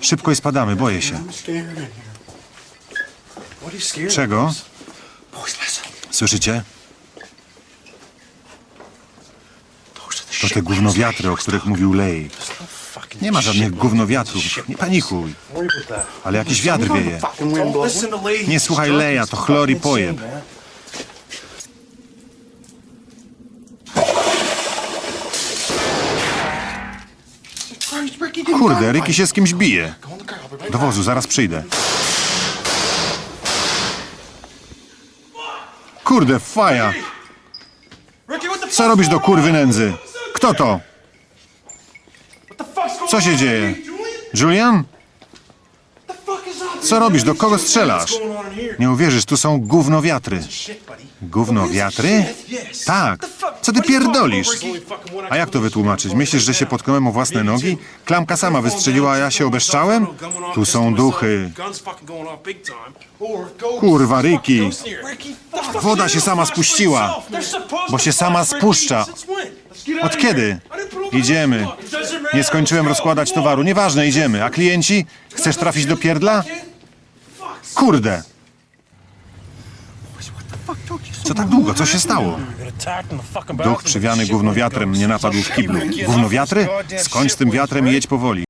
Szybko i spadamy, boję się. Czego? Słyszycie? To te gównowiatry, o których mówił Lej. Nie ma żadnych gównowiatrów, nie panikuj. Ale jakiś wiatr wieje. Nie słuchaj Leja, to chlor i pojeb. Kurde, Ricky się z kimś bije. Do wozu, zaraz przyjdę. Kurde, faja. Co robisz do kurwy nędzy? Kto to? Co się dzieje? Julian? Co robisz? Do kogo strzelasz? Nie uwierzysz, tu są gównowiatry. Gównowiatry? Tak. Co ty pierdolisz? A jak to wytłumaczyć? Myślisz, że się potknąłem o własne nogi? Klamka sama wystrzeliła, a ja się obeszczałem? Tu są duchy. Kurwa, Ricky. Woda się sama spuściła. Bo się sama spuszcza. Od kiedy? Idziemy. Nie skończyłem rozkładać towaru. Nieważne, idziemy. A klienci? Chcesz trafić do pierdla? Kurde. Co tak długo? Co się stało? Duch przywiany gównowiatrem mnie napadł w kiblu. Gównowiatry? Skończ z tym wiatrem i jedź powoli.